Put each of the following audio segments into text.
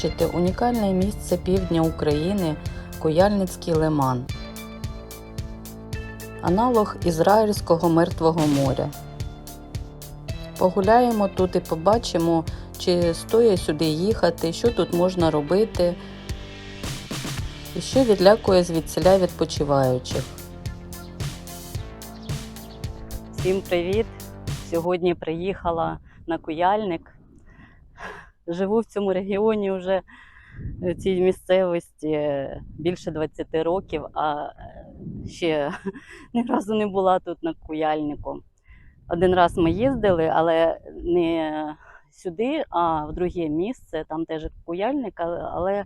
побачити унікальне місце півдня України Куяльницький лиман, аналог Ізраїльського Мертвого моря. Погуляємо тут і побачимо, чи стоїть сюди їхати, що тут можна робити, і що відлякує звідсіля відпочиваючих. Всім привіт! Сьогодні приїхала на Куяльник. Живу в цьому регіоні вже в цій місцевості більше 20 років, а ще ні разу не була тут на Куяльнику. Один раз ми їздили, але не сюди, а в друге місце. Там теж Куяльник, але- але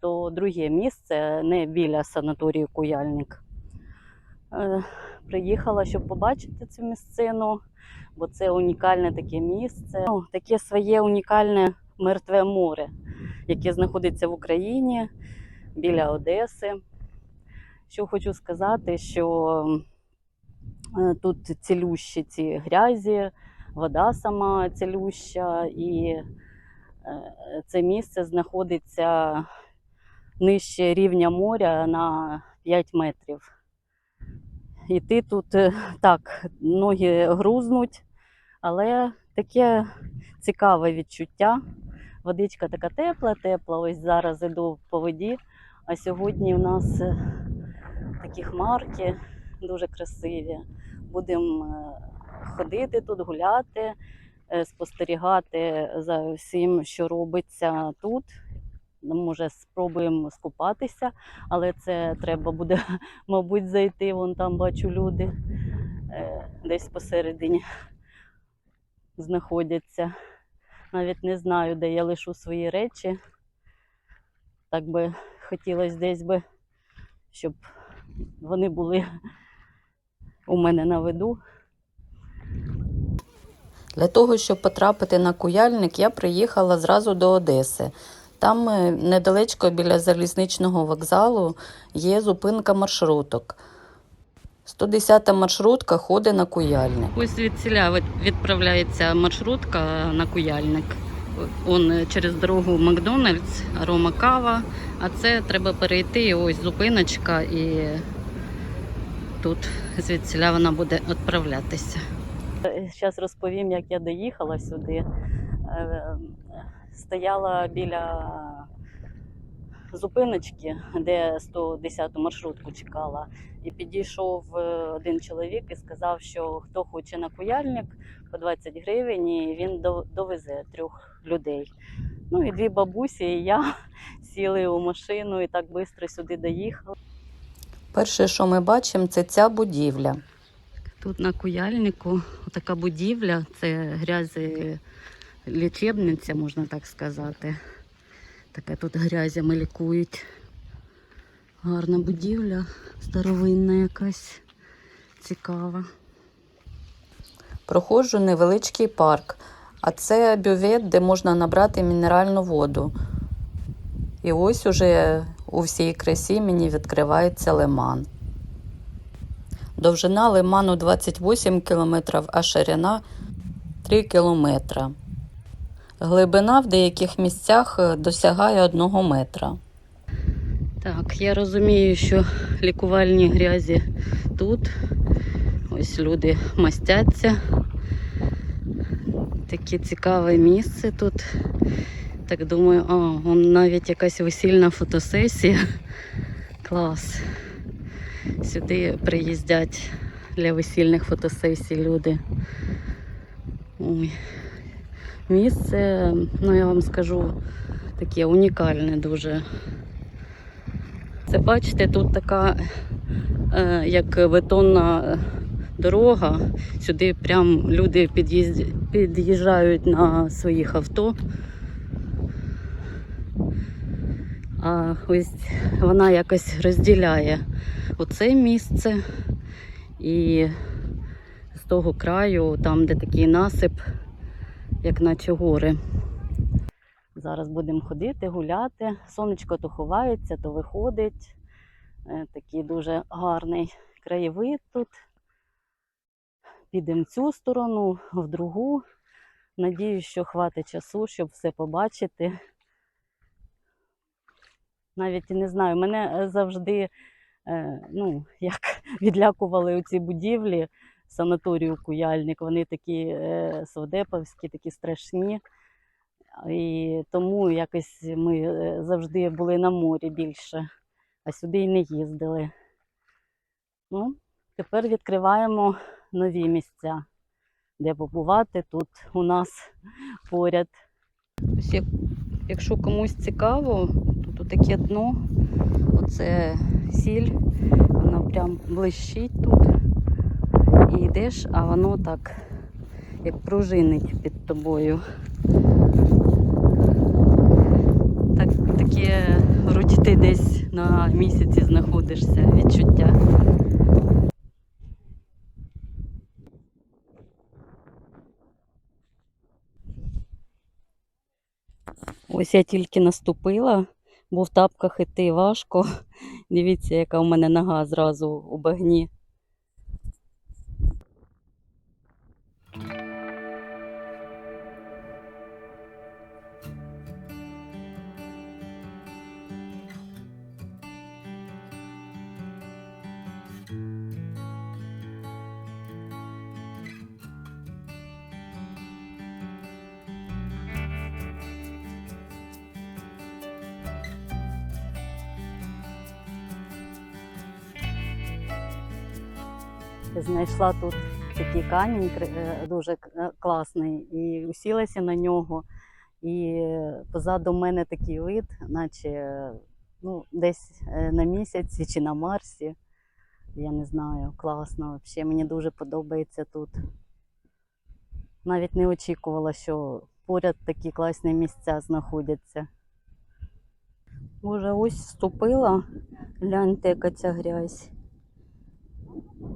то друге місце, не біля санаторію Куяльник. Е, Приїхала, щоб побачити цю місцину, бо це унікальне таке місце. Ну, таке своє унікальне мертве море, яке знаходиться в Україні біля Одеси. Що хочу сказати, що е, тут цілющі ці грязі, вода сама цілюща, і е, це місце знаходиться нижче рівня моря на 5 метрів. Іти тут е, так, ноги грузнуть, але таке цікаве відчуття. Водичка така тепла, тепла. Ось зараз іду по воді. А сьогодні у нас е, такі хмарки дуже красиві. Будемо е, ходити тут, гуляти, спостерігати за всім, що робиться тут. Ну, Може, спробуємо скупатися, але це треба буде мабуть, зайти. Вон там бачу люди е, десь посередині знаходяться. Навіть не знаю, де я лишу свої речі. Так би хотілося десь би, щоб вони були у мене на виду. Для того, щоб потрапити на Куяльник, я приїхала зразу до Одеси. Там е, недалечко біля залізничного вокзалу є зупинка маршруток. 110-та маршрутка ходить на Куяльник. Ось від селя відправляється маршрутка на Куяльник. Он через дорогу Макдональдс, Рома Кава. А це треба перейти. Ось зупиночка, і тут звідсіля вона буде відправлятися. Зараз розповім, як я доїхала сюди. Стояла біля зупиночки, де 110 маршрутку чекала. І підійшов е, один чоловік і сказав, що хто хоче на куяльник по 20 гривень, і він довезе трьох людей. Ну і дві бабусі, і я сіли у машину і так швидко сюди доїхали. Перше, що ми бачимо, це ця будівля. Тут на куяльнику така будівля, це грязі лічебниця, можна так сказати. Таке тут грязями лікують. Гарна будівля, старовинна якась, цікава. Проходжу невеличкий парк, а це бювет, де можна набрати мінеральну воду. І ось уже у всій красі мені відкривається лиман. Довжина лиману 28 км, а ширина 3 км. Глибина в деяких місцях е, досягає 1 метра. Так, я розумію, що лікувальні грязі тут. Ось люди мастяться. Таке цікаве місце тут. Так думаю, а, вон навіть якась весільна фотосесія. Клас. Сюди приїздять для весільних фотосесій люди. Ой. Місце, ну я вам скажу, таке унікальне дуже. Це бачите, тут така е, як бетонна дорога. Сюди прям люди під'їзд... під'їжджають на своїх авто. А ось вона якось розділяє оце місце і з того краю, там, де такий насип, як наче гори. Зараз будемо ходити, гуляти. Сонечко то ховається, то виходить. Е, Такий дуже гарний краєвид тут. Підемо в цю сторону, в другу. Надіюсь, що хватить часу, щоб все побачити. навіть не знаю. Мене е, завжди е, ну, як відлякували у ці будівлі санаторію Куяльник. Вони такі е, совдеповські, такі страшні. І тому якось ми е, завжди були на морі більше, а сюди й не їздили. Ну, тепер відкриваємо нові місця, де побувати тут у нас поряд. Якщо комусь цікаво, тут таке дно, оце сіль, вона прям блищить тут. І йдеш, а воно так, як пружинить під тобою. Так, таке, вроді ти десь на місяці знаходишся, відчуття. Ось я тільки наступила, бо в тапках іти важко. Дивіться, яка у мене нога зразу у багні. Знайшла тут такий камінь е, дуже е, класний, і усілася на нього. І позаду мене такий вид, наче ну, десь е, на місяці чи на Марсі. Я не знаю, класно. Взагалі мені дуже подобається тут. Навіть не очікувала, що поряд такі класні місця знаходяться. Боже, ось вступила. Гляньте, яка ця грязь.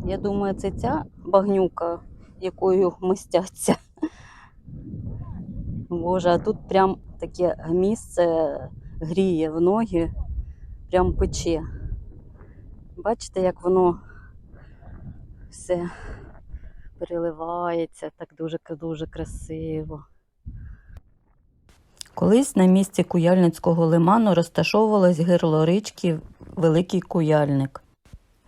Я думаю, це ця багнюка, якою мистяться. Боже, а тут прям таке місце гріє в ноги, прям пече. Бачите, як воно все переливається, так дуже, дуже красиво. Колись на місці Куяльницького лиману розташовувалось гирло річки Великий Куяльник.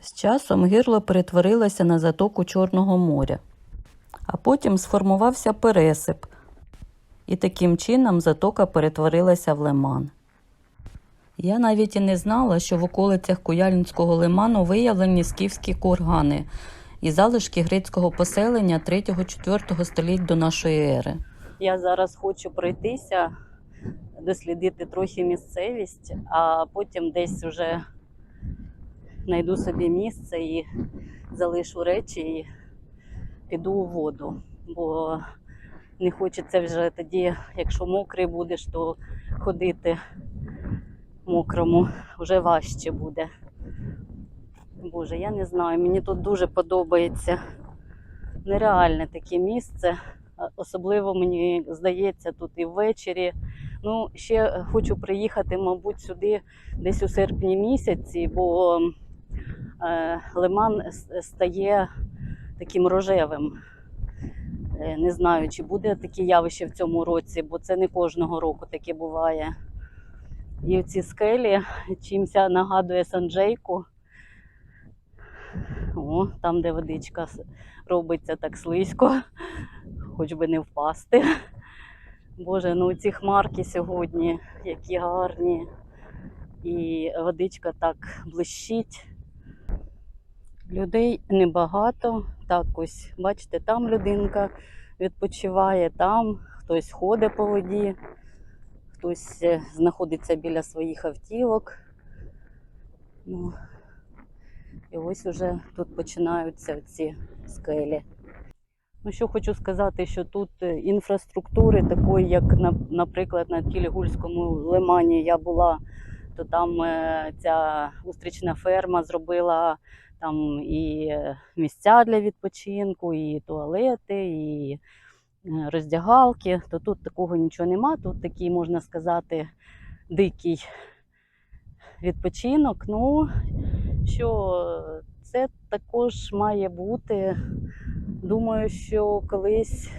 З часом гирло перетворилося на затоку Чорного моря, а потім сформувався пересип, і таким чином затока перетворилася в лиман. Я навіть і не знала, що в околицях Куяльницького лиману виявлені скіфські кургани і залишки грецького поселення 3-4 століть до нашої ери. Я зараз хочу пройтися, дослідити трохи місцевість, а потім десь вже знайду собі місце і залишу речі і піду у воду. Бо не хочеться вже тоді, якщо мокрий будеш, то ходити мокрому вже важче буде. Боже, я не знаю, мені тут дуже подобається. Нереальне таке місце. Особливо мені здається тут і ввечері. Ну, ще хочу приїхати, мабуть, сюди десь у серпні місяці, бо лиман стає таким рожевим. Е, Не знаю, чи буде таке явище в цьому році, бо це не кожного року таке буває. І ці скелі чимся нагадує Санджейку. О, там, де водичка робиться так слизько, хоч би не впасти. Боже, ну ці хмарки сьогодні, які гарні. І водичка так блищить. Людей небагато. Так ось, бачите, там людинка відпочиває, там хтось ходить по воді, хтось е, знаходиться біля своїх автівок. Ну, і ось уже тут починаються ці скелі. Ну, що хочу сказати, що тут е, інфраструктури такої, як, наприклад, на Кілігульському лимані я була, то там е, ця устрічна ферма зробила там і е, місця для відпочинку, і туалети, і е, роздягалки. То тут такого нічого нема. Тут такий, можна сказати, дикий відпочинок. Ну, що це також має бути. Думаю, що колись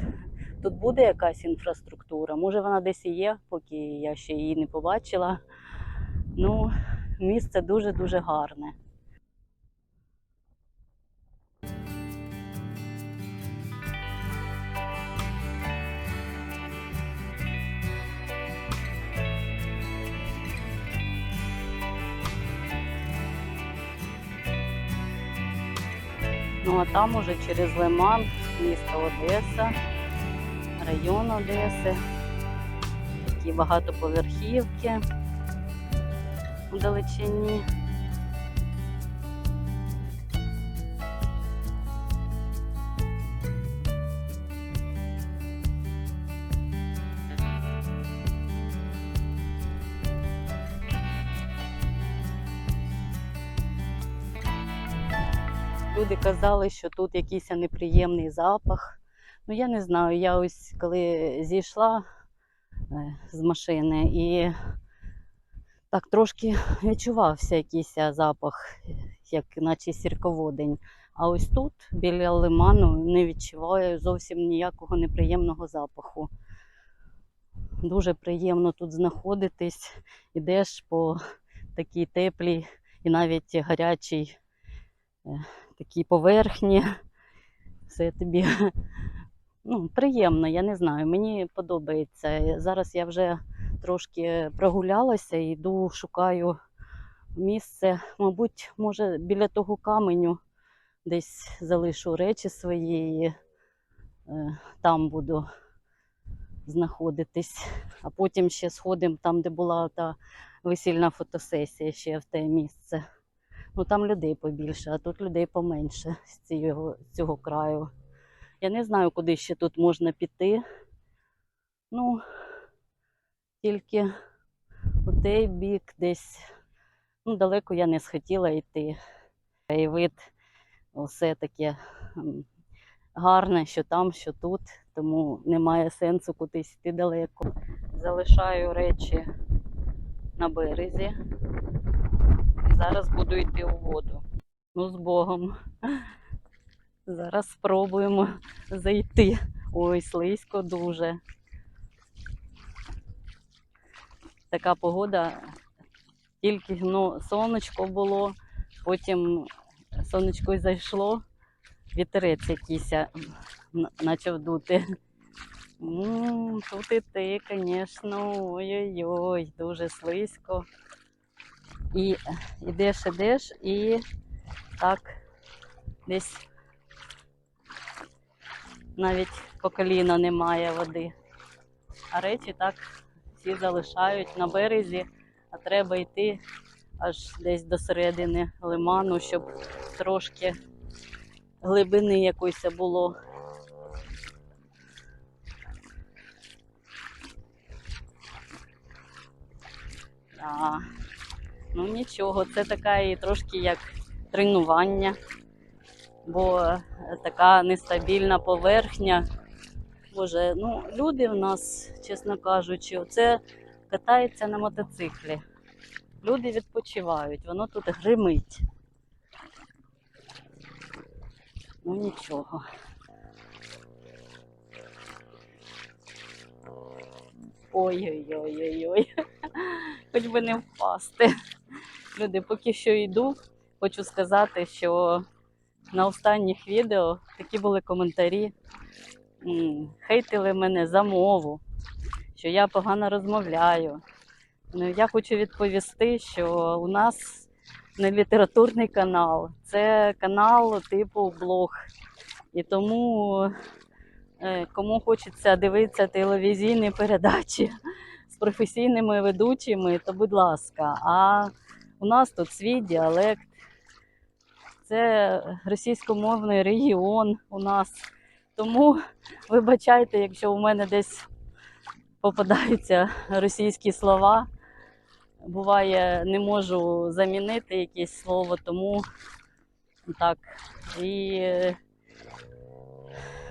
тут буде якась інфраструктура. Може, вона десь і є, поки я ще її не побачила. Ну, місце дуже-дуже гарне. Ну а там уже через Лиман, місто Одеса, район Одеси, такі багатоповерхівки у далечині. Люди казали, що тут якийсь неприємний запах. Ну, я не знаю. Я ось коли зійшла е, з машини і так трошки відчувався якийсь е, запах, як наче сірководень. А ось тут, біля лиману, не відчуваю зовсім ніякого неприємного запаху. Дуже приємно тут знаходитись. Ідеш по такій теплій і навіть гарячій такій поверхні. Все тобі ну, приємно, я не знаю. Мені подобається. Зараз я вже трошки прогулялася йду, шукаю місце. Мабуть, може, біля того каменю десь залишу речі свої і е, там буду знаходитись. А потім ще сходимо там, де була та весільна фотосесія, ще в те місце. Ну там людей побільше, а тут людей поменше з цього, з цього краю. Я не знаю, куди ще тут можна піти. Ну, тільки у той бік десь ну, далеко я не схотіла йти. І все таке гарне, що там, що тут, тому немає сенсу кудись йти далеко. Залишаю речі на березі. Зараз буду йти у воду. Ну, з Богом. Зараз спробуємо зайти. Ой, слизько дуже. Така погода. Тільки ну, сонечко було, потім сонечко й зайшло, вітерець якийсь почав дути. М, Тут і ти, звісно, ой-ой-ой, дуже слизько. І ідеш, ідеш, і так десь навіть по коліна немає води. А речі так всі залишають на березі, а треба йти аж десь до середини лиману, щоб трошки глибини якоїсь було. А, ну нічого, це така і трошки як тренування, бо е, така нестабільна поверхня. Боже, ну люди в нас, чесно кажучи, оце катаються на мотоциклі. Люди відпочивають, воно тут гримить. Ну нічого. Ой-ой-ой-ой-ой. Хоч би не впасти. Люди, поки що йду, хочу сказати, що на останніх відео такі були коментарі. Хейтили мене за мову, що я погано розмовляю. Ну, я хочу відповісти, що у нас не літературний канал, це канал типу блог. І тому, е, кому хочеться дивитися телевізійні передачі з професійними ведучими, то будь ласка. А у нас тут свій діалект, це російськомовний регіон у нас. Тому вибачайте, якщо у мене десь попадаються російські слова. Буває, не можу замінити якесь слово, тому так. І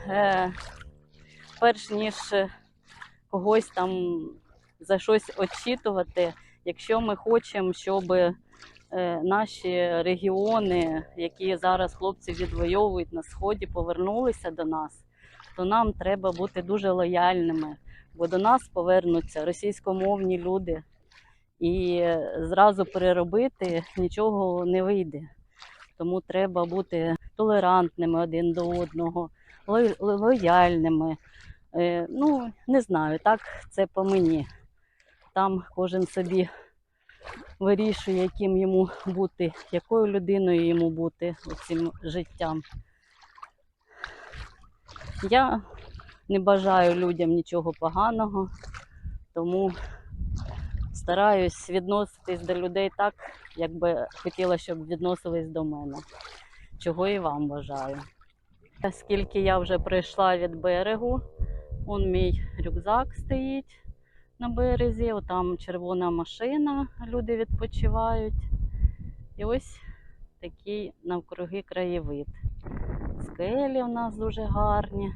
е, перш ніж когось там за щось очитувати, якщо ми хочемо, щоб е, наші регіони, які зараз хлопці відвоюють на сході, повернулися до нас, то нам треба бути дуже лояльними, бо до нас повернуться російськомовні люди. І зразу переробити нічого не вийде. Тому треба бути толерантними один до одного, лояльними. Е, ну, не знаю, так це по мені. Там кожен собі вирішує, яким йому бути, якою людиною йому бути цим життям. Я не бажаю людям нічого поганого, тому стараюсь відноситись до людей так, як би хотіла, щоб відносились до мене. Чого і вам бажаю. Скільки я вже прийшла від берегу, он мій рюкзак стоїть на березі, отам червона машина, люди відпочивають. І ось такий навкруги краєвид. Скелі у нас дуже гарні.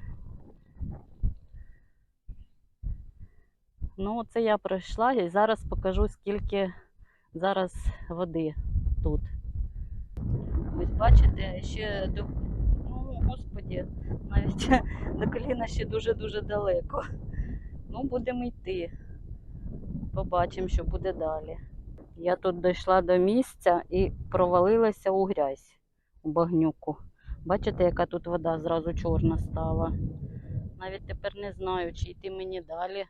Ну, це я пройшла і зараз покажу, скільки зараз води тут. Ось бачите, ще до. Ну, господі, навіть до коліна ще дуже-дуже далеко. Ну, будемо йти. Побачимо, що буде далі. Я тут дійшла до місця і провалилася у грязь у багнюку. Бачите, яка тут вода зразу чорна стала. Навіть тепер не знаю, чи йти мені далі,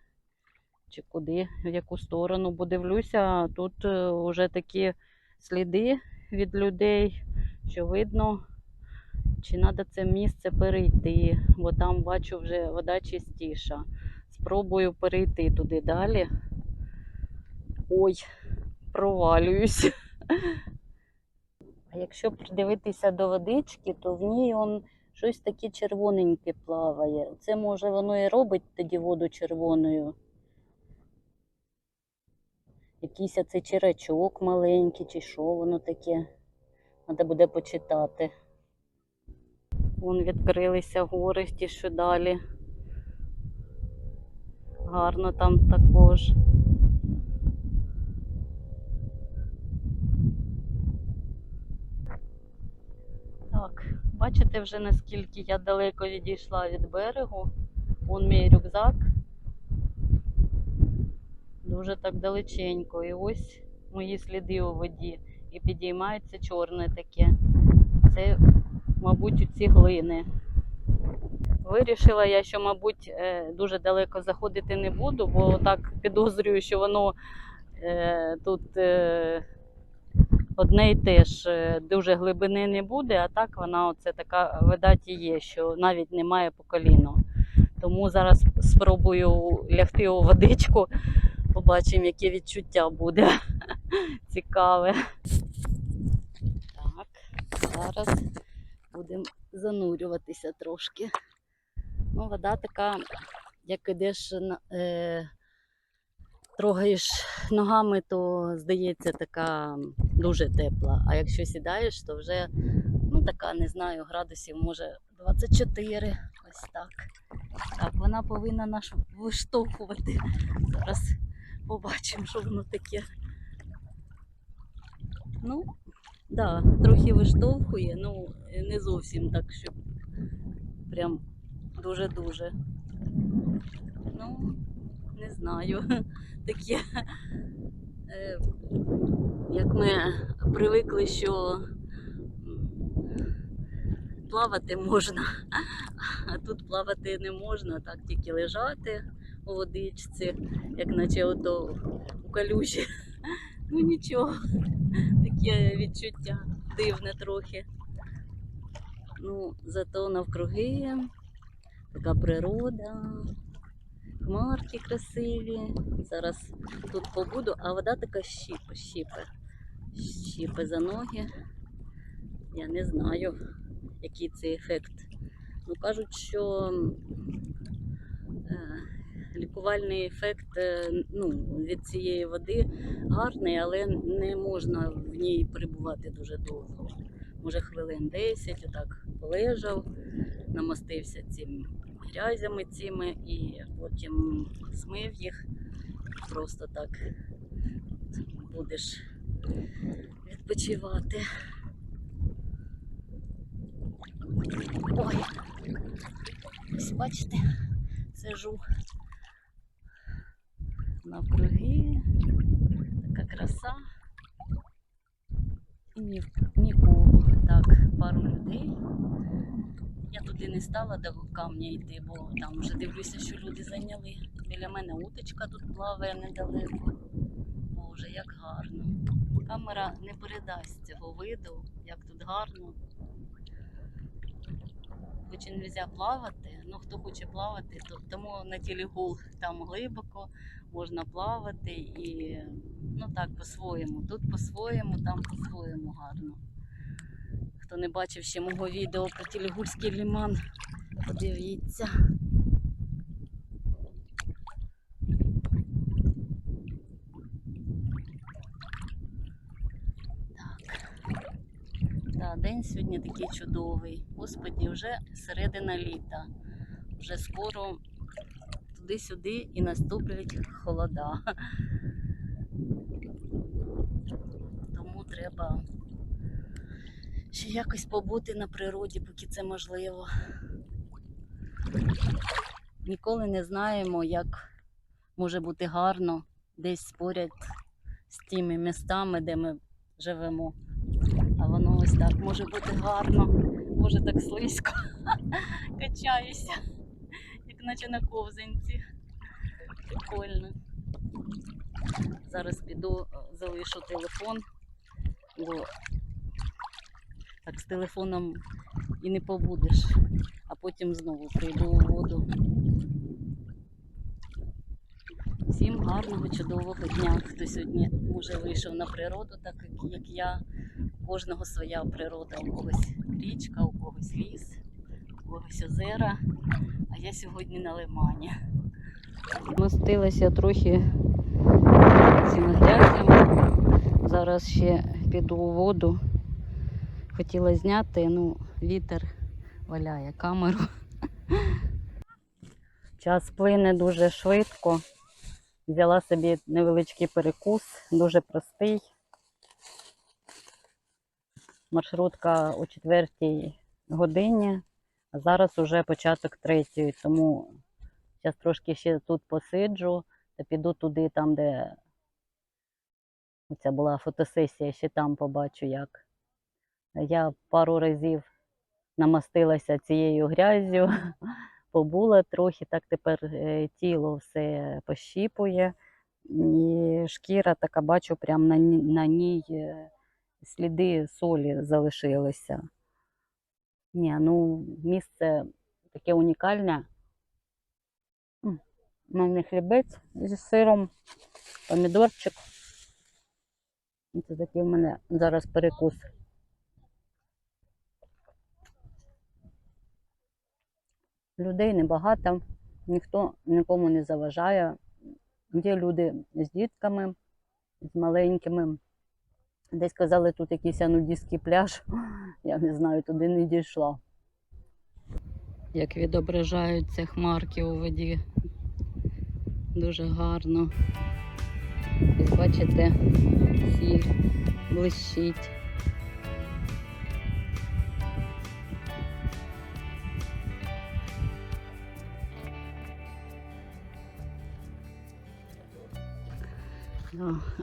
чи куди, в яку сторону. Бо дивлюся, тут вже такі сліди від людей, що видно, чи треба це місце перейти, бо там бачу вже вода чистіша. Спробую перейти туди далі. Ой, провалююсь. А якщо придивитися до водички, то в ній он щось таке червоненьке плаває. Це може воно і робить тоді воду червоною. Якийсь це черачок маленький, чи що воно таке. Треба буде почитати. Вон відкрилися гори ті, що далі. Гарно там також. Так, бачите вже наскільки я далеко відійшла від берегу. Вон мій рюкзак. Дуже так далеченько. І ось мої сліди у воді. І підіймається чорне таке. Це, мабуть, у ці глини. Вирішила я, що, мабуть, е, дуже далеко заходити не буду, бо так підозрюю, що воно е, тут е, одне й те ж е, дуже глибини не буде, а так вона оце така видать і є, що навіть немає по коліно. Тому зараз спробую лягти у водичку, побачимо, яке відчуття буде цікаве. Так, зараз будемо занурюватися трошки. Ну, вода така, як ідеш, на- е, трогаєш ногами, то здається така дуже тепла. А якщо сідаєш, то вже ну, така, не знаю, градусів може 24. Ось так. Так, вона повинна нас виштовхувати. Зараз побачимо, що воно таке. Ну, да, трохи виштовхує, ну не зовсім так, щоб прям дуже-дуже. Ну, не знаю. Таке, е, як ми привикли, що плавати можна, а тут плавати не можна, так тільки лежати у водичці, як наче ото у калюжі. Ну нічого, таке відчуття дивне трохи. Ну, зато навкруги така природа, хмарки красиві. Зараз тут побуду, а вода така щіпе, щіпе. Щіпе за ноги. Я не знаю, який це ефект. Ну, кажуть, що е, лікувальний ефект е, ну, від цієї води гарний, але не можна в ній перебувати дуже довго. Може, хвилин 10, отак полежав, намастився цим грязями цими і потім змив їх. Просто так будеш відпочивати. Ой, ось бачите, сижу навкруги. Така краса. І ні, нікого. Так, пару людей. Я туди не стала до камня йти, бо там вже дивлюся, що люди зайняли. Біля мене уточка тут плаває недалеко. Боже, як гарно. Камера не передасть цього виду, як тут гарно. Хоч не можна плавати, ну хто хоче плавати, то тому на тілігул там глибоко можна плавати і ну так по-своєму. Тут по-своєму, там по-своєму гарно. Хто не бачив ще мого відео про Тілігульський ліман, подивіться. Так. День сьогодні такий чудовий. Господі, вже середина літа. Вже скоро туди-сюди і наступлять холода. Тому треба ще якось побути на природі, поки це можливо. Ніколи не знаємо, як може бути гарно десь поряд з тими містами, де ми живемо. А воно ось так може бути гарно, може так слизько. Качаюся, як наче на ковзанці. Прикольно. Зараз піду, е, залишу телефон, бо так з телефоном і не побудеш, а потім знову прийду у воду. Всім гарного, чудового дня. Хто сьогодні може вийшов на природу, так як- я. У кожного своя природа, у когось річка, у когось ліс, у когось озера. А я сьогодні на лимані. Мостилася трохи цими грязями. Зараз ще піду у воду. Хотіла зняти, ну, вітер валяє камеру. Час плине дуже швидко. Взяла собі невеличкий перекус, дуже простий. Маршрутка о четвертій годині, а зараз уже початок третьої, тому зараз трошки ще тут посиджу та піду туди, там, де ця була фотосесія, ще там побачу як. Я пару разів намастилася цією грязю, побула трохи, так тепер е, тіло все пощіпує. І шкіра така, бачу, прямо на, на ній е, сліди солі залишилися. Ні, ну місце таке унікальне. У мене хлібець зі сиром, помідорчик. Це такий в мене зараз перекус. Людей небагато, ніхто нікому не заважає. Є люди з дітками, з маленькими. Десь казали, тут якийсь нудистський пляж. Я не знаю, туди не дійшла. Як відображаються хмарки у воді. Дуже гарно. Ось бачите, сіль блищить.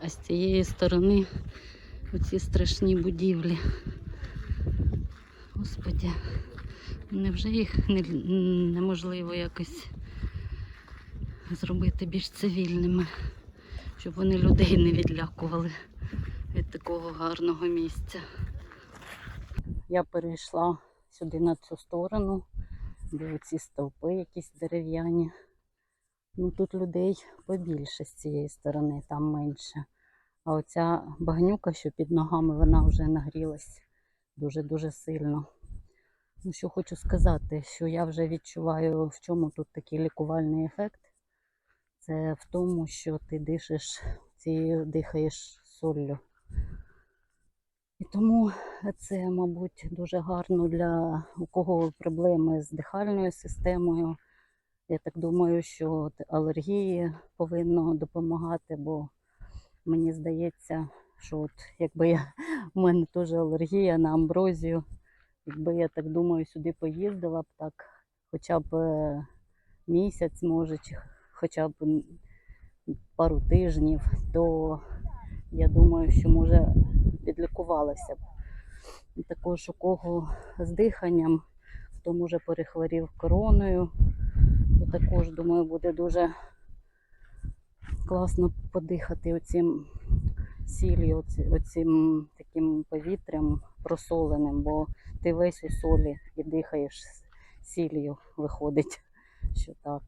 А з цієї сторони оці страшні будівлі. Господі, невже їх не, неможливо якось зробити більш цивільними, щоб вони людей не відлякували від такого гарного місця. Я перейшла сюди на цю сторону, де ці стовпи якісь дерев'яні. Ну тут людей побільше з цієї сторони, там менше. А оця багнюка, що під ногами, вона вже нагрілась дуже-дуже сильно. Ну, що хочу сказати, що я вже відчуваю, в чому тут такий лікувальний ефект. Це в тому, що ти дишиш цією дихаєш соллю. І тому це, мабуть, дуже гарно для у кого проблеми з дихальною системою. Я так думаю, що алергії повинно допомагати, бо мені здається, що от якби я у мене теж алергія на амброзію, якби я так думаю, сюди поїздила б так, хоча б е, місяць, може, чи хоча б пару тижнів, то я думаю, що може підлікувалася б. Також у кого з диханням, хто може перехворів короною, також, думаю, буде дуже класно подихати оцим сіллю, оцим таким повітрям просоленим, бо ти весь у солі і дихаєш сіллю, виходить, що так.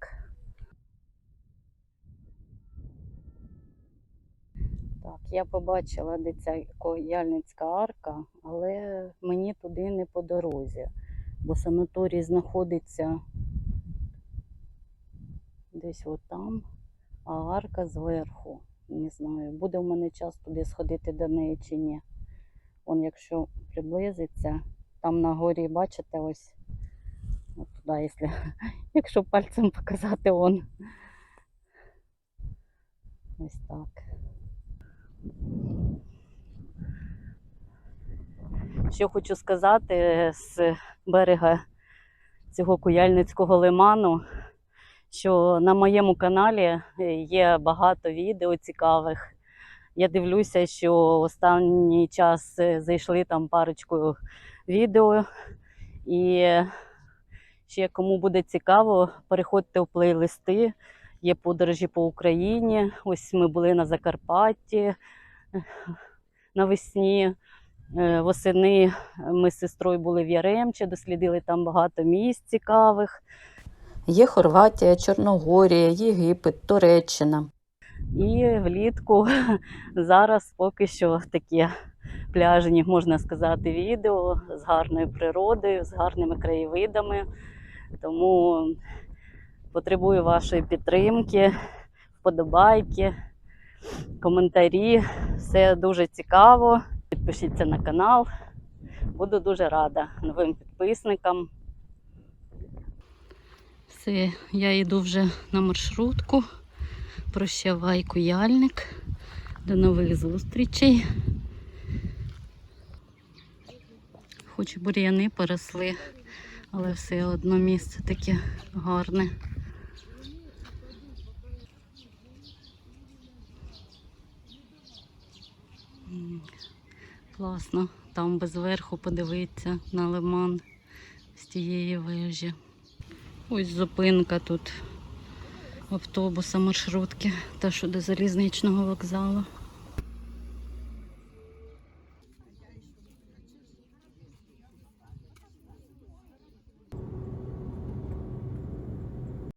Так, я побачила, де ця Кояльницька арка, але мені туди не по дорозі, бо санаторій знаходиться десь отам, а арка зверху. Не знаю, буде в мене час туди сходити до неї чи ні. Он, якщо приблизиться, там на горі, бачите, ось от туди, якщо, якщо пальцем показати, он. Ось так. Що хочу сказати з берега цього Куяльницького лиману, що на моєму каналі е, є багато відео цікавих. Я дивлюся, що останній час е, зайшли там парочку відео. І ще кому буде цікаво, переходьте в плейлисти. Є подорожі по Україні. Ось ми були на Закарпатті е, навесні. Е, Восени ми з сестрою були в Яремче, дослідили там багато місць цікавих. Є Хорватія, Чорногорія, Єгипет, Туреччина. І влітку зараз поки що такі пляжні, можна сказати, відео з гарною природою, з гарними краєвидами. Тому потребую вашої підтримки, вподобайки, коментарі. Все дуже цікаво. Підпишіться на канал. Буду дуже рада новим підписникам. Все, я йду вже на маршрутку. Прощавай, куяльник. До нових зустрічей. Хоч бур'яни поросли, але все одно місце таке гарне. Класно, там би зверху подивитися на лиман з тієї вежі. Ось зупинка тут автобуса, маршрутки та що до залізничного вокзалу.